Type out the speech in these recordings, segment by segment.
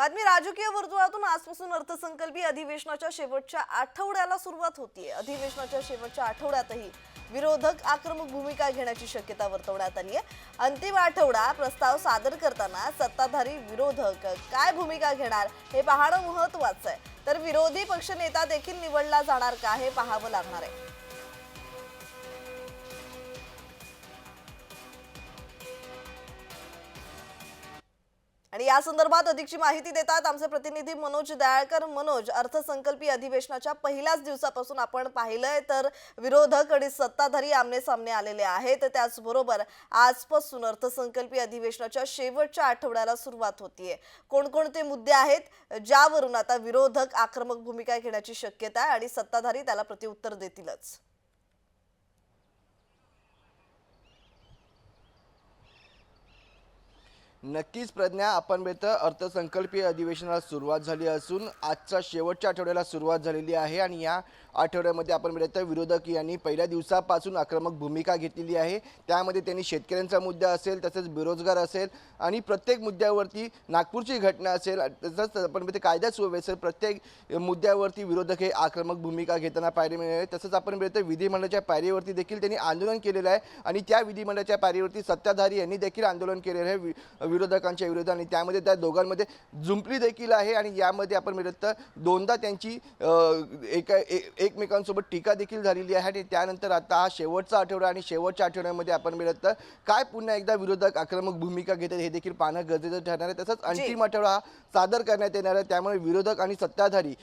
बातमी राजकीय वर्तुळातून आजपासून अर्थसंकल्पीय अधिवेशनाच्या शेवटच्या आठवड्याला सुरुवात होतीये. अधिवेशनाच्या शेवटच्या आठवड्यातही विरोधक आक्रमक भूमिका घेण्याची शक्यता वर्तवण्यात आली आहे अंतिम आठवडा प्रस्ताव सादर करताना सत्ताधारी विरोधक काय भूमिका घेणार हे पाहणं महत्वाचं आहे. तर विरोधी पक्षनेता देखील निवडला जाणार का हे पाहावं लागणार आहे. आणि या संदर्भात अधिकची माहिती देतात आमचे प्रतिनिधी मनोज दयाळकर. मनोज अर्थसंकल्पीय अधिवेशनाच्या पहिल्याच दिवसापासून आपण पाहिलंय तर विरोधक आणि सत्ताधारी आमने सामने आलेले आहेत. त्याचबरोबर आजपासून अर्थसंकल्पीय अधिवेशनाच्या शेवटच्या आठवड्याला सुरुवात होतीये. कोणकोणते मुद्दे आहेत ज्यावरून आता विरोधक आक्रमक भूमिका घेण्याची शक्यता आहे आणि सत्ताधारी त्याला प्रत्युत्तर देतीलच? नक्कीच प्रज्ञा आपण बेत अर्थसंकल्पीय अधिवेशनाला सुरुवात झाली असून आजच्या शेवटच्या आठवड्याला सुरुवात झालेली आहे आणि या आठवड्यामध्ये आपण बेत विरोधक यांनी पहिल्या दिवसापासून आक्रमक भूमिका घेतलेली आहे. त्यामध्ये त्यांनी शेतकऱ्यांचा मुद्दा असेल तसेच बेरोजगार असेल आणि प्रत्येक मुद्द्यावरती नागपूरची घटना असेल तसंच आपण बेत कायदा सुव्यवस्था असेल प्रत्येक मुद्द्यावरती विरोधक हे आक्रमक भूमिका घेताना पाहायला मिळाले. तसंच आपण बेत विधिमंडळाच्या पायरीवरती देखील त्यांनी आंदोलन केलेलं आहे आणि त्या विधिमंडळाच्या पायरीवरती सत्ताधारी यांनी देखील आंदोलन केलेलं आहे. विरोधकांच्या विरोधात आणि त्यामध्ये त्या दोघांमध्ये जुंपली देखील आहे आणि यामध्ये आपण मिळत दोनदा त्यांची एका एकमेकांसोबत टीका देखील झालेली आहे आणि त्यानंतर आता हा शेवटचा आठवडा आणि शेवटच्या आठवड्यामध्ये आपण मिळत काय पुन्हा एकदा विरोधक आक्रमक भूमिका घेतात हे देखील पाहणं गरजेचं ठरणार आहे. तसंच अंतिम आठवडा हा सादर करण्यात येणार आहे. त्यामुळे विरोधक आणि सत्ताधारी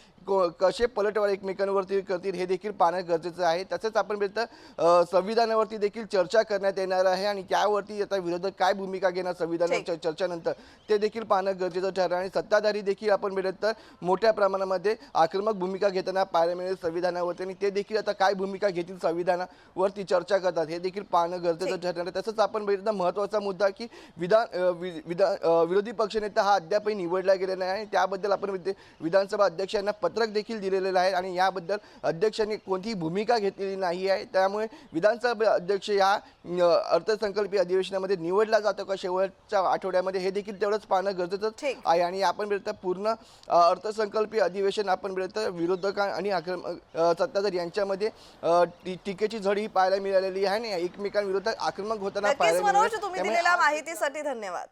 कसे पलटवार एकमेकांवरती करतील हे देखील पाहणं गरजेचं आहे. तसंच आपण मिळतं संविधानावरती देखील चर्चा करण्यात येणार आहे आणि त्यावरती आता विरोधक काय भूमिका घेणार संविधानाच्या चर्चेनंतर ते देखील पाहणं गरजेचं ठरणार आणि सत्ताधारी देखील आपण मिळत तर मोठ्या प्रमाणामध्ये आक्रमक भूमिका घेताना पाहायला मिळेल संविधानावरती आणि ते देखील आता काय भूमिका घेतील संविधानावरती चर्चा करतात हे देखील पाहणं गरजेचं ठरणार आहे. तसंच आपण बघितलं महत्त्वाचा मुद्दा की विधान विधान विरोधी पक्षनेता हा अद्यापही निवडला गेलेला नाही आणि त्याबद्दल आपण विध- विधानसभा अध्यक्षांना पत्रक देखील दिलेलं आहे आणि याबद्दल अध्यक्षांनी कोणतीही भूमिका घेतलेली नाही आहे त्यामुळे विधानसभा अध्यक्ष या अर्थसंकल्पीय अधिवेशनामध्ये निवडला जातो का शेवटच्या आठवड्यामध्ये हे देखील तेवढंच पाहणं गरजेचं. आहे आणि आपण मिळतं पूर्ण अर्थसंकल्पीय अधिवेशन आपण मिळतं विरोधक आणि आक्रमक सत्ताधारी यांच्यामध्ये टीकेची झड ही पाहायला मिळालेली आहे आणि एकमेकांविरोधात आक्रमक होताना पाहायला मिळालं. माहितीसाठी धन्यवाद